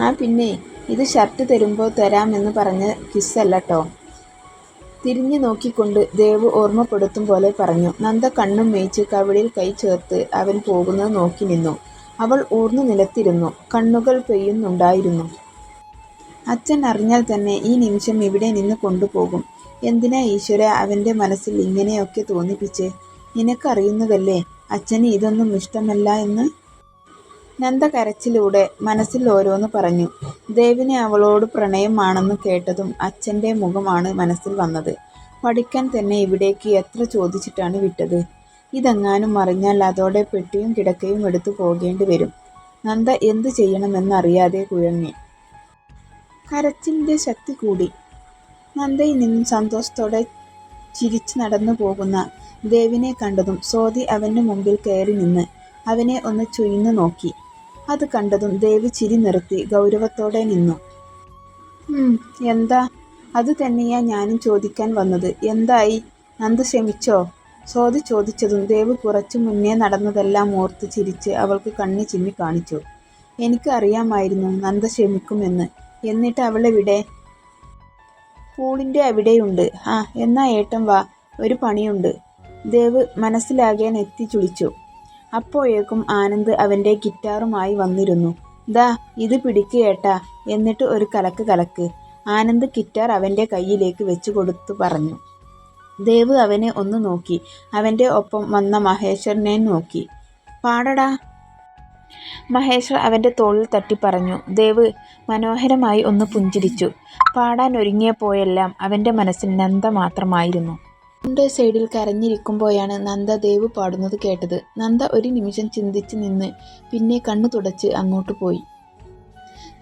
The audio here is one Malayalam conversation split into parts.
ആ പിന്നെ ഇത് ഷർട്ട് തരുമ്പോൾ തരാമെന്ന് പറഞ്ഞ കിസ്സല്ല കേട്ടോ തിരിഞ്ഞു നോക്കിക്കൊണ്ട് ദേവ് ഓർമ്മപ്പെടുത്തും പോലെ പറഞ്ഞു. നന്ദ കണ്ണും മേയിച്ച് കവിളിൽ കൈ ചേർത്ത് അവൻ പോകുന്നത് നോക്കി നിന്നു. അവൾ ഊർന്നു നിലത്തിരുന്നു. കണ്ണുകൾ പെയ്യുന്നുണ്ടായിരുന്നു. അച്ഛൻ അറിഞ്ഞാൽ തന്നെ ഈ നിമിഷം ഇവിടെ നിന്ന് കൊണ്ടുപോകും. എന്തിനാ ഈശ്വര അവന്റെ മനസ്സിൽ ഇങ്ങനെയൊക്കെ തോന്നിപ്പിച്ച്? നിനക്കറിയുന്നതല്ലേ അച്ഛന് ഇതൊന്നും ഇഷ്ടമല്ല എന്ന്? നന്ദ കരച്ചിലൂടെ മനസ്സിൽ ഓരോന്ന് പറഞ്ഞു. ദേവിനെ അവളോട് പ്രണയമാണെന്ന് കേട്ടതും അച്ഛന്റെ മുഖമാണ് മനസ്സിൽ വന്നത്. പഠിക്കാൻ തന്നെ ഇവിടേക്ക് എത്ര ചോദിച്ചിട്ടാണ് വിട്ടത്? ഇതെങ്ങാനും അറിഞ്ഞാൽ അതോടെ പെട്ടിയും കിടക്കയും എടുത്തു പോകേണ്ടി വരും. നന്ദ എന്തു ചെയ്യണമെന്നറിയാതെ കുഴങ്ങി കരച്ചിലിന്റെ ശക്തി കൂടി. നന്ദയിൽ നിന്നും സന്തോഷത്തോടെ ചിരിച്ചു നടന്നു പോകുന്ന ദേവിനെ കണ്ടതും സ്വാതി അവന്റെ മുമ്പിൽ കയറി നിന്ന് അവനെ ഒന്ന് ചുയിന്നു നോക്കി. അത് കണ്ടതും ദേവി ചിരി നിർത്തി ഗൗരവത്തോടെ നിന്നു. എന്താ? അത് തന്നെയാ ഞാനും ചോദിക്കാൻ വന്നത്. എന്തായി? നന്ദ ക്ഷമിച്ചോ? സോതി ചോദിച്ചതും ദേവ് കുറച്ചു മുന്നേ നടന്നതെല്ലാം ഓർത്ത് ചിരിച്ച് അവൾക്ക് കണ്ണി ചിമ്മി കാണിച്ചു. എനിക്ക് അറിയാമായിരുന്നു നന്ദ ക്ഷമിക്കുമെന്ന്. എന്നിട്ട് അവളെവിടെ പൂളിന്റെ അവിടെയുണ്ട്. ആ എന്നാ ഏട്ടൻ വാ. ഒരു പണിയുണ്ട്. ദേവ് മനസ്സിലാകെ നെത്തി ചുളിച്ചു അപ്പോഴേക്കും ആനന്ദ് അവന്റെ ഗിറ്റാറുമായി വന്നിരുന്നു. ദാ ഇത് പിടിക്ക് എന്നിട്ട് ഒരു കലക്ക് കലക്ക്. ആനന്ദ് ഗിറ്റാർ അവന്റെ കയ്യിലേക്ക് വെച്ചു കൊടുത്തു പറഞ്ഞു. ദേവ് അവനെ ഒന്ന് നോക്കി. അവന്റെ ഒപ്പം വന്ന മഹേശ്വരനെ നോക്കി. പാടടാ. മഹേശ്വർ അവന്റെ തോളിൽ തട്ടി പറഞ്ഞു. ദേവ് മനോഹരമായി ഒന്ന് പുഞ്ചിരിച്ചു. പാടാൻ ഒരുങ്ങിയപ്പോഴെല്ലാം അവന്റെ മനസ്സിൽ നന്ദ മാത്രമായിരുന്നു ന്റെ സൈഡിൽ കരഞ്ഞിരിക്കുമ്പോഴാണ് നന്ദ ദേവ് പാടുന്നത് കേട്ടത്. നന്ദ ഒരു നിമിഷം ചിന്തിച്ച് നിന്ന് പിന്നെ കണ്ണു തുടച്ച് അങ്ങോട്ട് പോയി.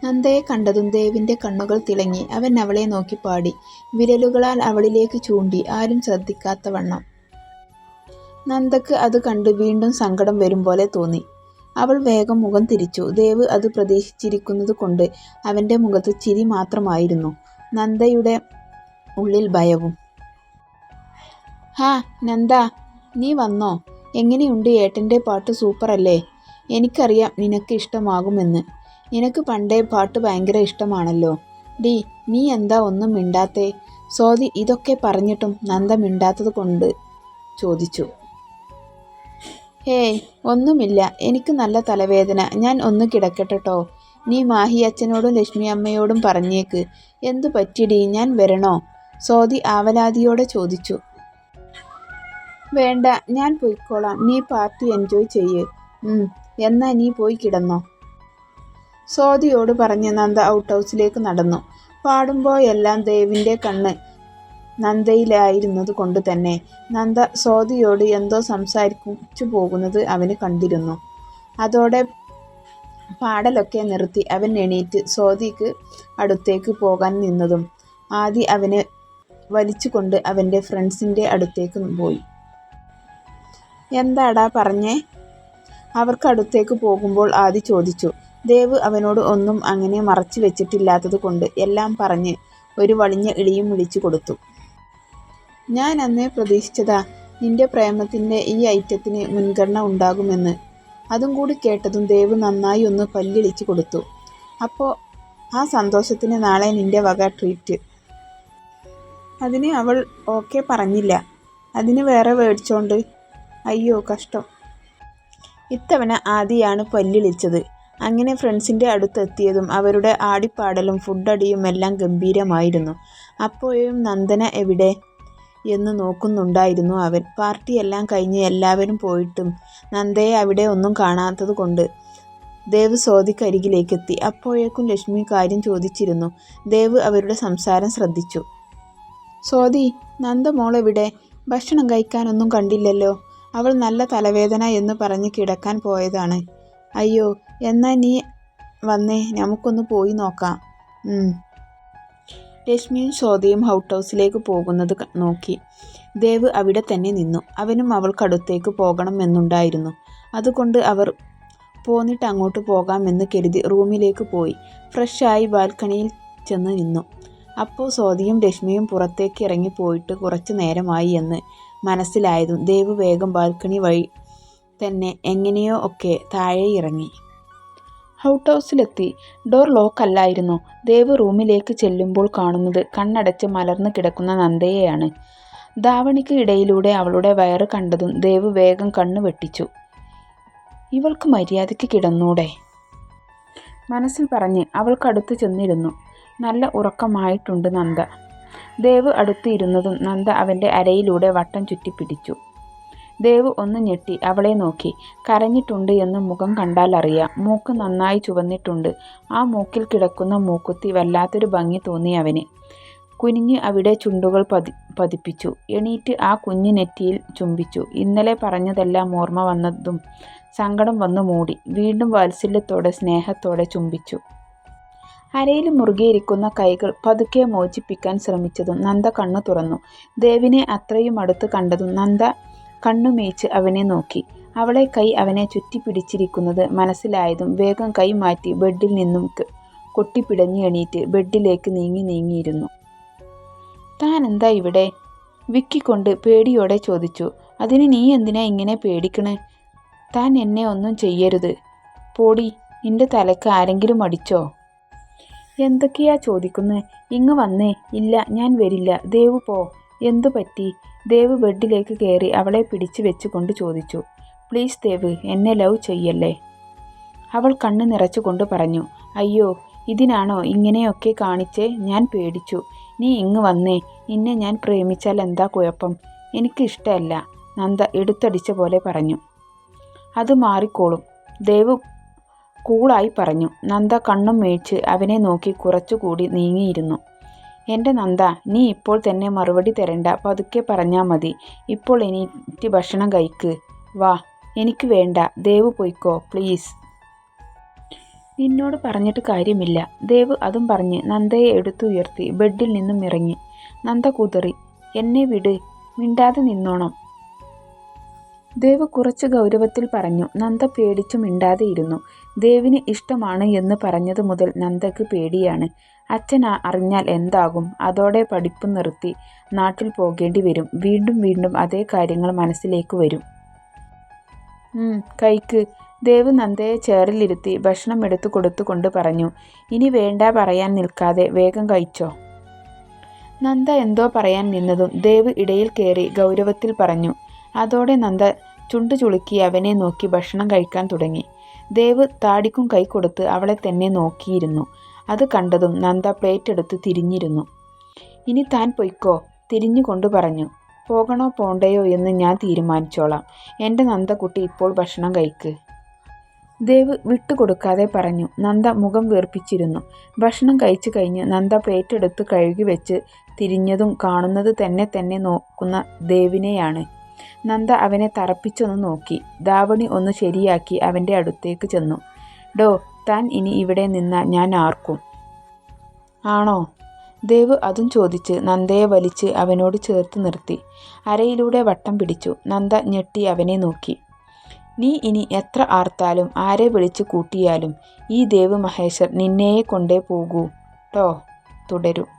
നന്ദയെ കണ്ടതും ദേവിന്റെ കണ്ണുകൾ തിളങ്ങി. അവൻ അവളെ നോക്കി പാടി. വിരലുകളാൽ അവളിലേക്ക് ചൂണ്ടി ആരും ശ്രദ്ധിക്കാത്ത വണ്ണം. നന്ദക്ക് അത് കണ്ട് വീണ്ടും സങ്കടം വരും പോലെ തോന്നി. അവൾ വേഗം മുഖം തിരിച്ചു. ദേവ് അത് പ്രതീക്ഷിച്ചിരിക്കുന്നത് കൊണ്ട് അവന്റെ മുഖത്ത് ചിരി മാത്രമായിരുന്നു. നന്ദയുടെ ഉള്ളിൽ ഭയവും. ഹാ നന്ദ നീ വന്നോ? എങ്ങനെയുണ്ട് ഏട്ടന്റെ പാട്ട് സൂപ്പറല്ലേ? എനിക്കറിയാം നിനക്ക് ഇഷ്ടമാകുമെന്ന്. നിനക്ക് പണ്ടേ പാട്ട് ഭയങ്കര ഇഷ്ടമാണല്ലോ. ഡി നീ എന്താ ഒന്നും മിണ്ടാത്തേ? സോതി ഇതൊക്കെ പറഞ്ഞിട്ടും നന്ദ മിണ്ടാത്തത് കൊണ്ട് ചോദിച്ചു. ഹേയ് ഒന്നുമില്ല. എനിക്ക് നല്ല തലവേദന. ഞാൻ ഒന്ന് കിടക്കട്ടെട്ടോ. നീ മാഹി അച്ഛനോടും ലക്ഷ്മി അമ്മയോടും പറഞ്ഞേക്ക്. എന്തു പറ്റിയടി ഞാൻ വരണോ? സോതി ആവലാതിയോടെ ചോദിച്ചു. വേണ്ട ഞാൻ പോയിക്കോളാം. നീ പാർട്ടി എൻജോയ് ചെയ്യ്. എന്നാ നീ പോയി കിടന്നോ. സ്വാതിയോട് പറഞ്ഞ് നന്ദ ഔട്ട് ഹൗസിലേക്ക് നടന്നു. പാടുമ്പോഴെല്ലാം ദേവിന്റെ കണ്ണ് നന്ദയിലായിരുന്നത് കൊണ്ട് തന്നെ നന്ദ സ്വാതിയോട് എന്തോ സംസാരിച്ചു പോകുന്നത് അവന് കണ്ടിരുന്നു. അതോടെ പാടലൊക്കെ നിർത്തി അവൻ എണീറ്റ് സ്വാതിക്ക് അടുത്തേക്ക് പോകാൻ നിന്നതും ആദി അവനെ വലിച്ചുകൊണ്ട് അവന്റെ ഫ്രണ്ട്സിന്റെ അടുത്തേക്ക് പോയി. എന്താടാ പറഞ്ഞേ? അവർക്കടുത്തേക്ക് പോകുമ്പോൾ ആദി ചോദിച്ചു. ദേവ് അവനോട് ഒന്നും അങ്ങനെ മറച്ചു വെച്ചിട്ടില്ലാത്തത് കൊണ്ട് എല്ലാം പറഞ്ഞ് ഒരു വളിഞ്ഞ ഇളിയും വിളിച്ചു കൊടുത്തു. ഞാൻ അന്നേ പ്രതീക്ഷിച്ചതാ നിന്റെ പ്രേമത്തിന്റെ ഈ ഐറ്റത്തിന് മുൻഗണന ഉണ്ടാകുമെന്ന്. അതും കൂടി കേട്ടതും ദേവ് നന്നായി ഒന്ന് പല്ലിളിച്ചു കൊടുത്തു. അപ്പോൾ ആ സന്തോഷത്തിന് നാളെ നിന്റെ വക ട്രീറ്റ്. അതിന് അവൾ ഓക്കെ പറഞ്ഞില്ല. അതിന് വേറെ മേടിച്ചോണ്ട് അയ്യോ കഷ്ടം. ഇത്തവണ ആദിയാണ് പല്ലിളിച്ചത്. അങ്ങനെ ഫ്രണ്ട്സിന്റെ അടുത്തെത്തിയതും അവരുടെ ആടിപ്പാടലും ഫുഡടിയും എല്ലാം ഗംഭീരമായിരുന്നു. അപ്പോഴും നന്ദന എവിടെ എന്ന് നോക്കുന്നുണ്ടായിരുന്നു അവൻ. പാർട്ടിയെല്ലാം കഴിഞ്ഞ് എല്ലാവരും പോയിട്ടും നന്ദയെ അവിടെ ഒന്നും കാണാത്തത് കൊണ്ട് ദേവ് സ്വാതിക്കരികിലേക്കെത്തി അപ്പോഴേക്കും ലക്ഷ്മി കാര്യം ചോദിച്ചിരുന്നു. ദേവ് അവരുടെ സംസാരം ശ്രദ്ധിച്ചു. സ്വാതി നന്ദ മോളെവിടെ? ഭക്ഷണം കഴിക്കാനൊന്നും കണ്ടില്ലല്ലോ. അവൾ നല്ല തലവേദന എന്ന് പറഞ്ഞ് കിടക്കാൻ പോയതാണ്. അയ്യോ എന്നാ നീ വന്നേ? നമുക്കൊന്ന് പോയി നോക്കാം. രശ്മിയും സോദയും ഔട്ട് ഹൗസിലേക്ക് പോകുന്നത് നോക്കി. ദേവ് അവിടെ തന്നെ നിന്നു. അവനും അവൾക്കടുത്തേക്ക് പോകണമെന്നുണ്ടായിരുന്നു അതുകൊണ്ട് അവർ പോന്നിട്ട് അങ്ങോട്ട് പോകാമെന്ന് കരുതി റൂമിലേക്ക് പോയി. ഫ്രഷായി ബാൽക്കണിയിൽ ചെന്ന് നിന്നു. അപ്പോൾ സോതിയും രശ്മിയും പുറത്തേക്ക് ഇറങ്ങി പോയിട്ട് കുറച്ചു നേരമായി എന്ന് മനസ്സിലായതും ദേവ് വേഗം ബാൽക്കണി വഴി തന്നെ എങ്ങനെയോ ഒക്കെ താഴെ ഇറങ്ങി. ഔട്ട് ഹൗസിലെത്തി. ഡോർ ലോക്കല്ലായിരുന്നു ദേവ് റൂമിലേക്ക് ചെല്ലുമ്പോൾ കാണുന്നത് കണ്ണടച്ച് മലർന്നു കിടക്കുന്ന നന്ദയെയാണ്. ധാവണിക്ക് ഇടയിലൂടെ അവളുടെ വയറ് കണ്ടതും ദേവ് വേഗം കണ്ണു വെട്ടിച്ചു. ഇവൾക്ക് മര്യാദയ്ക്ക് കിടന്നൂടെ? മനസ്സിൽ പറഞ്ഞ് അവൾക്കടുത്ത് ചെന്നിരുന്നു. നല്ല ഉറക്കമായിട്ടുണ്ട് നന്ദ. ദേവ് അടുത്ത് ഇരുന്നതും നന്ദ അവന്റെ അരയിലൂടെ വട്ടം ചുറ്റിപ്പിടിച്ചു. ദേവ് ഒന്ന് ഞെട്ടി അവളെ നോക്കി. കരഞ്ഞിട്ടുണ്ട് എന്ന് മുഖം കണ്ടാൽ അറിയാം. മൂക്ക് നന്നായി ചുവന്നിട്ടുണ്ട്. ആ മൂക്കിൽ കിടക്കുന്ന മൂക്കുത്തി വല്ലാത്തൊരു ഭംഗി തോന്നി അവന്. കുനിഞ്ഞ് അവിടെ ചുണ്ടുകൾ പതി പതിപ്പിച്ചു. എണീറ്റ് ആ കുഞ്ഞു നെറ്റിയിൽ ചുംബിച്ചു. ഇന്നലെ പറഞ്ഞതെല്ലാം ഓർമ്മ വന്നതും സങ്കടം വന്നു മൂടി. വീണ്ടും വാത്സല്യത്തോടെ സ്നേഹത്തോടെ ചുംബിച്ചു. അരയിൽ മുറുകിയിരിക്കുന്ന കൈകൾ പതുക്കെ മോചിപ്പിക്കാൻ ശ്രമിച്ചതും നന്ദ കണ്ണു തുറന്നു. ദേവിനെ അത്രയും അടുത്ത് കണ്ടതും നന്ദ കണ്ണുമേച്ച് അവനെ നോക്കി. അവളെ കൈ അവനെ ചുറ്റി ചുറ്റിപ്പിടിച്ചിരിക്കുന്നത് മനസ്സിലായതും വേഗം കൈ മാറ്റി ബെഡിൽ നിന്നും കൊട്ടിപ്പിടഞ്ഞ് എണീറ്റ് ബെഡിലേക്ക് നീങ്ങി നീങ്ങിയിരുന്നു. താൻ എന്താ ഇവിടെ? വിക്കിക്കൊണ്ട് പേടിയോടെ ചോദിച്ചു. അതിന് നീ എന്തിനാ ഇങ്ങനെ പേടിക്കണേ? താൻ എന്നെ ഒന്നും ചെയ്യരുത്. പോടി നിന്റെ തലക്ക് ആരെങ്കിലും അടിച്ചോ? എന്തൊക്കെയാ ചോദിക്കുന്നത് ഇങ്ങ് വന്നേ. ഇല്ല ഞാൻ വരില്ല. ദേവ് പോ. എന്തു പറ്റി? ദേവ് ബെഡിലേക്ക് കയറി അവളെ പിടിച്ചു വെച്ചുകൊണ്ട് ചോദിച്ചു. പ്ലീസ് ദേവ് എന്നെ ലവ് ചെയ്യല്ലേ? അവൾ കണ്ണ് നിറച്ചുകൊണ്ട് പറഞ്ഞു. അയ്യോ ഇതിനാണോ ഇങ്ങനെയൊക്കെ കാണിച്ച്? ഞാൻ പേടിച്ചു. നീ ഇങ്ങ് വന്നേ. നിന്നെ ഞാൻ പ്രേമിച്ചാൽ എന്താ കുഴപ്പം? എനിക്കിഷ്ടമല്ല നന്ദ എടുത്തടിച്ച പോലെ പറഞ്ഞു. അത് മാറിക്കോളും. ദേവ് കൂളായി പറഞ്ഞു. നന്ദ കണ്ണും മേടിച്ച് അവനെ നോക്കി കുറച്ചുകൂടി നീങ്ങിയിരുന്നു. എന്റെ നന്ദ നീ ഇപ്പോൾ തന്നെ മറുപടി തരണ്ട. പതുക്കെ പറഞ്ഞാൽ മതി. ഇപ്പോൾ എനിക്ക് ഭക്ഷണം കഴിക്ക്. വാ എനിക്ക് വേണ്ട. ദേവ് പോയിക്കോ പ്ലീസ്. നിന്നോട് പറഞ്ഞിട്ട് കാര്യമില്ല. ദേവ് അതും പറഞ്ഞ് നന്ദയെ എടുത്തുയർത്തി ബെഡിൽ നിന്നും ഇറങ്ങി. നന്ദ കുതറി എന്നെ വിട്. മിണ്ടാതെ നിന്നോണം. ദേവ് കുറച്ച് ഗൗരവത്തിൽ പറഞ്ഞു. നന്ദ പേടിച്ചു മിണ്ടാതെ ഇരുന്നു. ദേവിന് ഇഷ്ടമാണ് എന്ന് പറഞ്ഞത് മുതൽ നന്ദക്ക് പേടിയാണ്. അച്ഛൻ അറിഞ്ഞാൽ എന്താകും? അതോടെ പഠിപ്പ് നിർത്തി നാട്ടിൽ പോകേണ്ടി വരും. വീണ്ടും വീണ്ടും അതേ കാര്യങ്ങൾ മനസ്സിലേക്ക് വരും. കൈക്ക്. ദേവ് നന്ദയെ ചേറിലിരുത്തി ഭക്ഷണം എടുത്തു കൊടുത്തുകൊണ്ട് പറഞ്ഞു ഇനി വേണ്ട പറയാൻ നിൽക്കാതെ വേഗം കഴിച്ചോ നന്ദ എന്തോ പറയാൻ നിന്നതും ദേവ് ഇടയിൽ കയറി ഗൗരവത്തിൽ പറഞ്ഞു. അതോടെ നന്ദ ചുണ്ടു ചുളുക്കി അവനെ നോക്കി ഭക്ഷണം കഴിക്കാൻ തുടങ്ങി. ദേവ് താടിക്കും കൈ കൊടുത്ത് അവളെ തന്നെ നോക്കിയിരുന്നു. അത് കണ്ടതും നന്ദ പ്ലേറ്റ് എടുത്ത് തിരിഞ്ഞിരുന്നു. ഇനി താൻ പൊയ്ക്കോ തിരിഞ്ഞുകൊണ്ട് പറഞ്ഞു. പോകണോ പോണ്ടയോ എന്ന് ഞാൻ തീരുമാനിച്ചോളാം. എന്റെ നന്ദക്കുട്ടി ഇപ്പോൾ ഭക്ഷണം കഴിക്ക്. ദേവ് വിട്ടുകൊടുക്കാതെ പറഞ്ഞു. നന്ദ മുഖം വീർപ്പിച്ചിരുന്നു. ഭക്ഷണം കഴിച്ചു കഴിഞ്ഞ് നന്ദ പ്ലേറ്റ് എടുത്ത് കഴുകി വെച്ച് തിരിഞ്ഞതും കാണുന്നത് തന്നെ തന്നെ നോക്കുന്ന ദേവിനെയാണ്. നന്ദ അവനെ തറപ്പിച്ചൊന്ന് നോക്കി. ദാവണി ഒന്ന് ശരിയാക്കി അവന്റെ അടുത്തേക്ക് ചെന്നു. ഡോ താൻ ഇനി ഇവിടെ നിന്ന ഞാൻ ആർക്കും? ആണോ? ദേവ് അതും ചോദിച്ച് നന്ദയെ വലിച്ച് അവനോട് ചേർത്ത് നിർത്തി. അരയിലൂടെ വട്ടം പിടിച്ചു. നന്ദ ഞെട്ടി അവനെ നോക്കി. നീ ഇനി എത്ര ആർത്താലും ആരെ വിളിച്ചു കൂട്ടിയാലും ഈ ദേവ് മഹേശ്വർ നിന്നെയെ കൊണ്ടേ പോകൂ. ട്ടോ തുടരും.